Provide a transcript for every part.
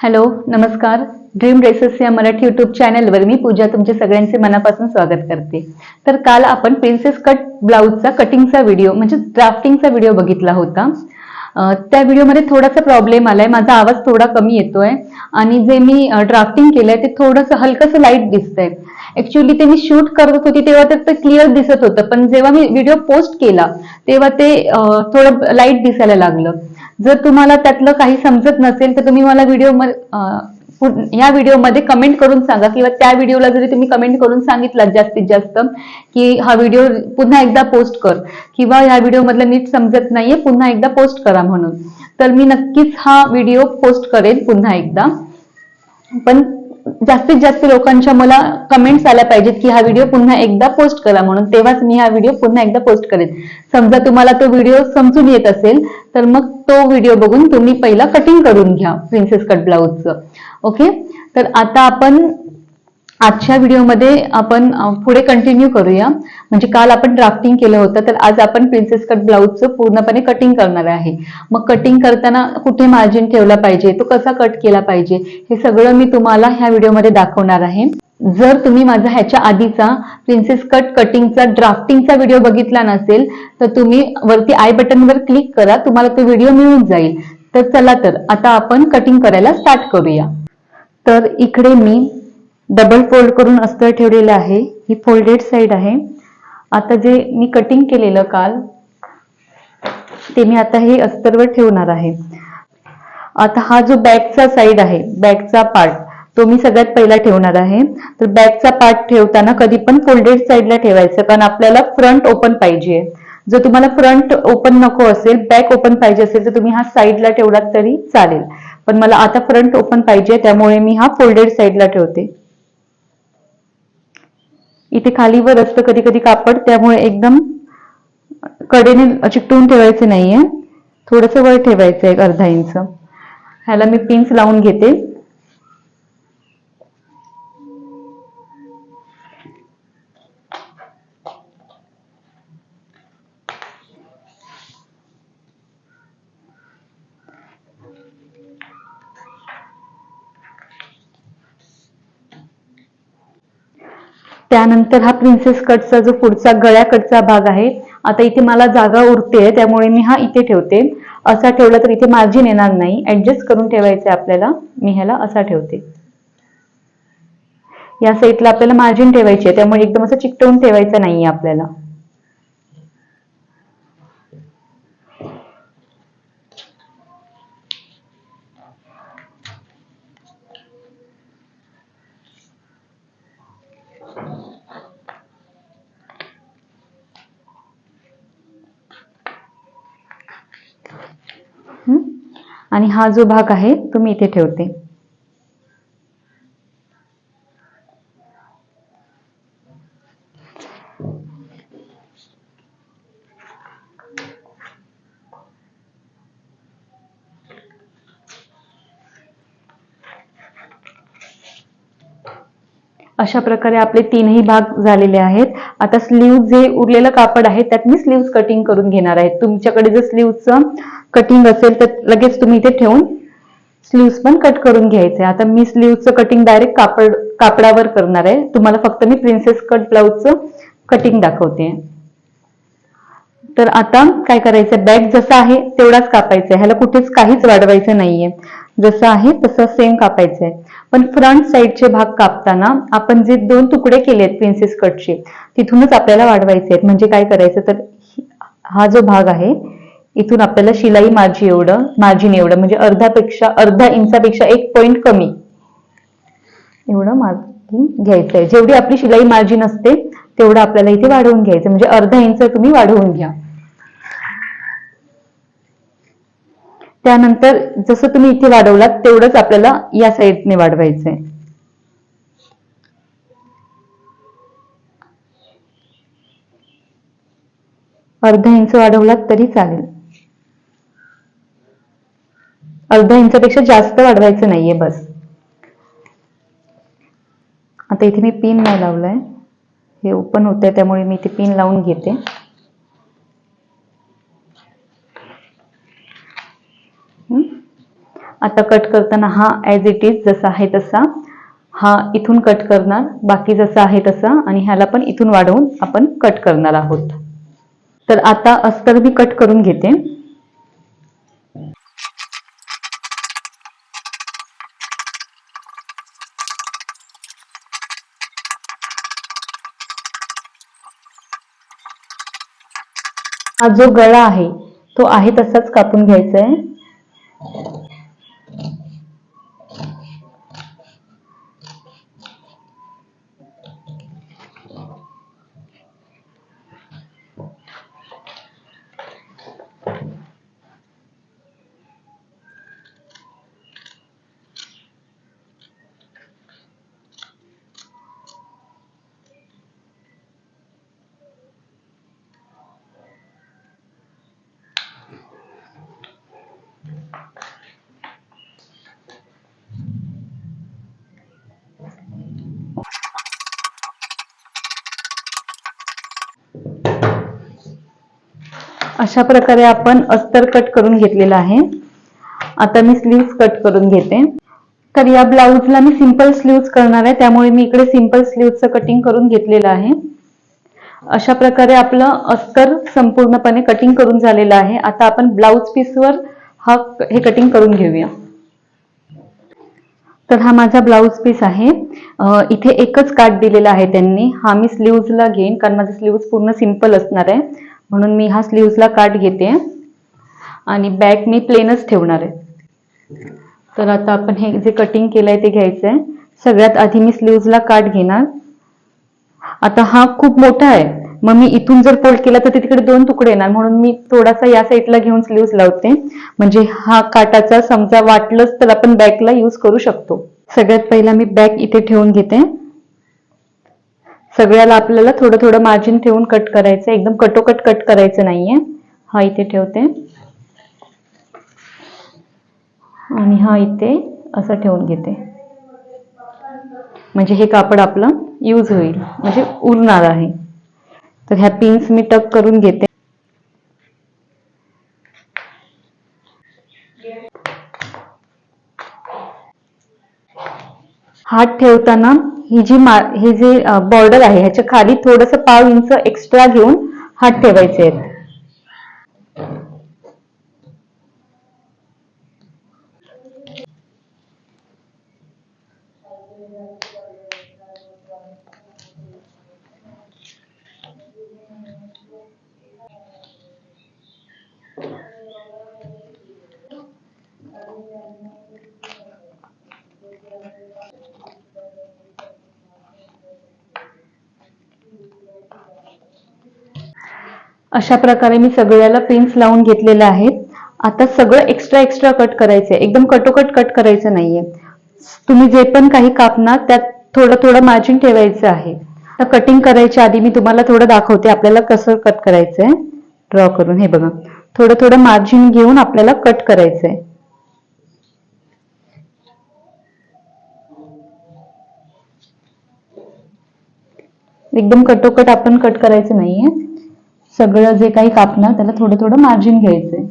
Hello नमस्कार. Dream races या Marathi YouTube चॅनलवर मी पूजा तुमचे सगळ्यांचे मनापासून स्वागत करते. तर काल आपण प्रिन्सेस कट ब्लाऊजचा कटिंगचा व्हिडिओ म्हणजे ड्राफ्टिंगचा व्हिडिओ बघितला होता. त्या व्हिडिओमध्ये थोडासा प्रॉब्लेम आलाय. माझा आवाज थोडा कमी येतोय आणि जे मी ड्राफ्टिंग केलंय ते थोडंसं हलकंसं लाइट दिसतंय. ऍक्च्युअली ते मी शूट करत होती तेव्हा तर ते क्लिअर दिसत होतं पण जेव्हा मी व्हिडिओ पोस्ट केला तेव्हा ते थोडं लाइट दिसायला लागलं. जर तुम्हाला त्यातलं काही समजत नसेल तर तुम्ही मला व्हिडिओ या व्हिडिओमध्ये कमेंट करून सांगा किंवा त्या व्हिडिओला जरी तुम्ही कमेंट करून सांगितलं जास्तीत जास्त की हा व्हिडिओ पुन्हा एकदा पोस्ट कर किंवा ह्या व्हिडिओमधलं नीट समजत नाहीये पुन्हा एकदा पोस्ट करा म्हणून. तर मी नक्कीच हा व्हिडिओ पोस्ट करेन पुन्हा एकदा. पण जास्तीत जास्त लोकांच्या मला कमेंट्स आल्या पाहिजेत की हा व्हिडिओ पुन्हा एकदा पोस्ट करा म्हणून. तेव्हाच मी हा व्हिडिओ पुन्हा एकदा पोस्ट करेन. समजा तुम्हाला तो व्हिडिओ समजून येत असेल तर मग तो व्हिडिओ बघून तुम्ही पहिला कटिंग करून घ्या प्रिन्सेस कट ब्लाऊजचं ओके तर आता आपण आजच्या व्हिडिओमध्ये आपण पुढे कंटिन्यू करूया. म्हणजे काल आपण ड्राफ्टिंग केलं होतं तर आज आपण प्रिन्सेस कट ब्लाऊजचं पूर्णपणे कटिंग करणार आहे. मग कटिंग करताना कुठे मार्जिन ठेवला पाहिजे? तो कसा कट केला पाहिजे? हे सगळं मी तुम्हाला ह्या व्हिडिओमध्ये दाखवणार आहे. जर तुम्ही माझा ह्याच्या आधीचा प्रिन्सेस कट कटिंगचा ड्राफ्टिंगचा व्हिडिओ बघितला नसेल तर तुम्ही वरती आय बटनवर क्लिक करा. तुम्हाला तो व्हिडिओ मिळून जाईल. तर चला तर आता आपण कटिंग करायला स्टार्ट करूया. तर इकडे मी डबल फोल्ड करून अस्तर ठेवलेलं आहे. ही फोल्डेड साईड आहे. आता जे मी कटिंग केलेलं काल ते मी आता हे अस्तरवर ठेवणार आहे. आता हा जो बॅकचा साईड आहे बॅकचा पार्ट तो मी सगळ्यात पहिला ठेवणार आहे. तर बॅकचा पार्ट ठेवताना कधी पण फोल्डेड साईडला ठेवायचं कारण आपल्याला फ्रंट ओपन पाहिजे. जर तुम्हाला फ्रंट ओपन नको असेल बॅक ओपन पाहिजे असेल तर तुम्ही हा साईडला ठेवलात तरी चालेल. पण मला आता फ्रंट ओपन पाहिजे त्यामुळे मी हा फोल्डेड साईडला ठेवते. इथे खालीवर असतं कधी कधी कापड त्यामुळे एकदम कडेने चिकटवून ठेवायचे नाहीये. थोडस वर ठेवायचं एक अर्धा इंच. ह्याला मी पिन्स लावून घेते. त्यानंतर हा प्रिन्सेस कटचा जो पुढचा गळ्याकडचा भाग आहे आता इथे मला जागा उरते त्यामुळे मी हा इथे ठेवते. असा ठेवला तर इथे मार्जिन येणार नाही. ऍडजस्ट करून ठेवायचं आपल्याला. मी ह्याला असा ठेवते. या साईडला आपल्याला मार्जिन ठेवायची आहे. त्यामुळे एकदम असं चिकटवून ठेवायचं नाहीये आपल्याला हं? आणि हा जो भाग आहे तो मी इथे ठेवते. अशा प्रकारे आपले तीनही भाग झालेले आहेत. आता स्लीव्ह जे उरलेलं कापड आहे त्यात मी स्लीव्ह कटिंग करून घेणार आहे. तुमच्याकडे जर स्लीव्हचं कटिंग असेल तर लगेच तुम्ही इथे ठेवून स्लीव्स पण कट करून घ्यायचे. आता मी स्लीव्हचं कटिंग डायरेक्ट कापड कापडावर करणार आहे. तुम्हाला फक्त मी प्रिन्सेस कट ब्लाऊजचं कटिंग दाखवते. तर आता काय करायचं? बॅग जसा आहे तेवढाच कापायचा आहे. ह्याला कुठेच काहीच वाढवायचं नाहीये. जसं आहे तसं सेम कापायचं आहे. पण फ्रंट साईडचे भाग कापताना आपण जे दोन तुकडे केले आहेत प्रिन्सेस कटचे तिथूनच आपल्याला वाढवायचे आहेत. म्हणजे काय करायचं? तर हा जो भाग आहे इथून आपल्याला शिलाई माझी एवढं मार्जिन एवढं म्हणजे अर्ध्यापेक्षा अर्धा इंचापेक्षा एक पॉईंट कमी. एवढं मार्जिन घ्यायचं आहे जेवढी आपली शिलाई मार्जिन असते तेवढं आपल्याला इथे वाढवून घ्यायचं म्हणजे अर्धा इंच तुम्ही वाढवून घ्या. त्यानंतर जसं तुम्ही इथे वाढवलात तेवढंच आपल्याला या साईडने वाढवायचंय. अर्धा इंच वाढवलात तरी चालेल. अर्धा इंचापेक्षा जास्त वाढवायचं नाहीये बस. आता इथे मी पिन नाही लावलाय. हे ओपन होते त्यामुळे मी इथे पिन लावून घेते. आता कट करताना हा ॲज इट इज जसा आहे तसा. हा इथून कट करणार बाकी जसा आहे तसा आणि ह्याला पण इथून वाढवून आपण कट करणार आहोत. तर आता अस्तर मी कट करून घेते. हा जो गळा आहे तो आहे तसाच कापून घ्यायचा आहे अशा प्रकारे आपण अस्तर कट करून घेतलेला आहे. आता मी स्लीव्स कट करून घेते. तर या ब्लाऊजला मी सिंपल स्लीव्स करणार आहे. त्यामुळे मी इकडे सिंपल स्लीव्हचं कटिंग करून घेतलेलं आहे. अशा प्रकारे आपलं अस्तर संपूर्णपणे कटिंग करून झालेलं आहे. आता आपण ब्लाऊज पीसवर हा हे कटिंग करून घेऊया. तर हा माझा ब्लाऊज पीस आहे. इथे एकच काट दिलेला आहे त्यांनी. हा मी स्लीव्जला घेईन कारण माझा स्लीव्ज पूर्ण सिंपल असणार आहे. म्हणून मी हा स्लीव्जला काट घेते. आणि बॅक मी प्लेनच ठेवणार आहे. तर आता आपण हे जे कटिंग केलंय ते घ्यायचं आहे सगळ्यात आधी मी स्लीव्जला काट घेणार. आता हा खूप मोठा आहे. मग मी इथून जर फोल्ड केला तर ते तिकडे दोन तुकडे येणार. म्हणून मी थोडासा या साईडला घेऊन स्लीव्ज लावते. म्हणजे हा काटाचा समजा वाटलंच तर आपण बॅकला यूज करू शकतो. सगळ्यात पहिला मी बॅक इथे ठेवून घेते. सगळ्याला आपल्याला थोडं थोडं मार्जिन ठेवून कट करायचं एकदम कटोकट कट करायचं नाहीये. हा इथे ठेवते. आणि हा इथे असं ठेवून घेते. म्हणजे हे कापड आपलं यूज होईल. म्हणजे उरणार आहे. तर ह्या पिन्स मी टक करून घेते. हात ठेवताना ही जी मा हे जे बॉर्डर आहे ह्याच्या खाली थोडस पाव इंच एक्स्ट्रा घेऊन हात ठेवायचे आहेत. अशा प्रकारे मी सगळ्याला पिन्स लावून घेतलेल्या आहेत आता सगळं एक्स्ट्रा एक्स्ट्रा कट करायचं आहे एकदम कटोकट कट करायचं नाहीये. तुम्ही जे पण काही कापणार त्यात थोडं थोडं मार्जिन ठेवायचं आहे. तर कटिंग करायच्या आधी मी तुम्हाला थोडं दाखवते आपल्याला कसं कट करायचंय. ड्रॉ करून हे बघा. थोडं थोडं मार्जिन घेऊन आपल्याला कट करायचंय. एकदम कटोकट आपण कट करायचं नाहीये. सगळं जे काही कापणार त्याला थोडं थोडं मार्जिन घ्यायचंय.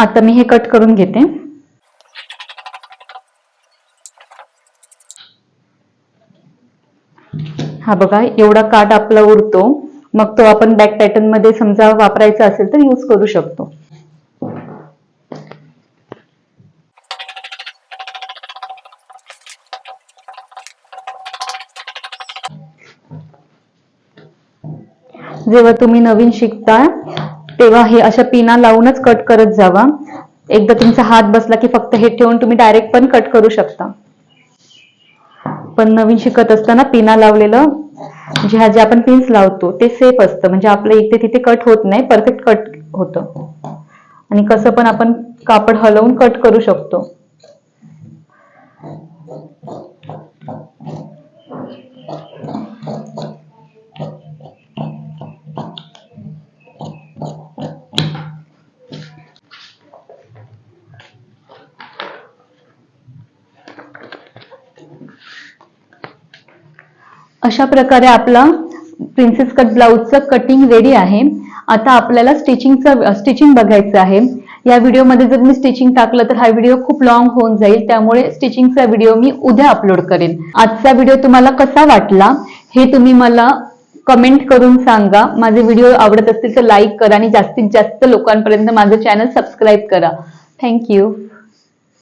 आता मी हे कट करून घेते. हा बघा एवढा काट आपला उरतो. मग तो आपण बॅक पॅटर्नमध्ये समजा वापरायचा असेल तर यूज करू शकतो. जेव्हा तुम्ही नवीन शिकता तेव्हा हे अशा पिना लावूनच कट करत जावा. एकदा तुमचा हात बसला की फक्त हे ठेवून तुम्ही डायरेक्ट पण कट करू शकता. पण नवीन शिकत असताना पिना लावलेलं म्हणजे ह्या जे आपण पिन्स लावतो ते सेफ असतं. म्हणजे आपलं इथे तिथे कट होत नाही परफेक्ट कट होतं. आणि कसं पण आपण कापड हलवून कट करू शकतो. अशा प्रकारे आपला प्रिन्सेस कट ब्लाऊजचं कटिंग रेडी आहे. आता आपल्याला स्टिचिंगचं स्टिचिंग बघायचं आहे. या व्हिडिओमध्ये जर मी स्टिचिंग टाकलं तर हा व्हिडिओ खूप लॉंग होऊन जाईल. त्यामुळे स्टिचिंगचा व्हिडिओ मी उद्या अपलोड करेन. आजचा व्हिडिओ तुम्हाला कसा वाटला हे तुम्ही मला कमेंट करून सांगा. माझे व्हिडिओ आवडत असतील तर लाईक करा आणि जास्तीत जास्त लोकांपर्यंत माझं चॅनल सबस्क्राईब करा. थँक्यू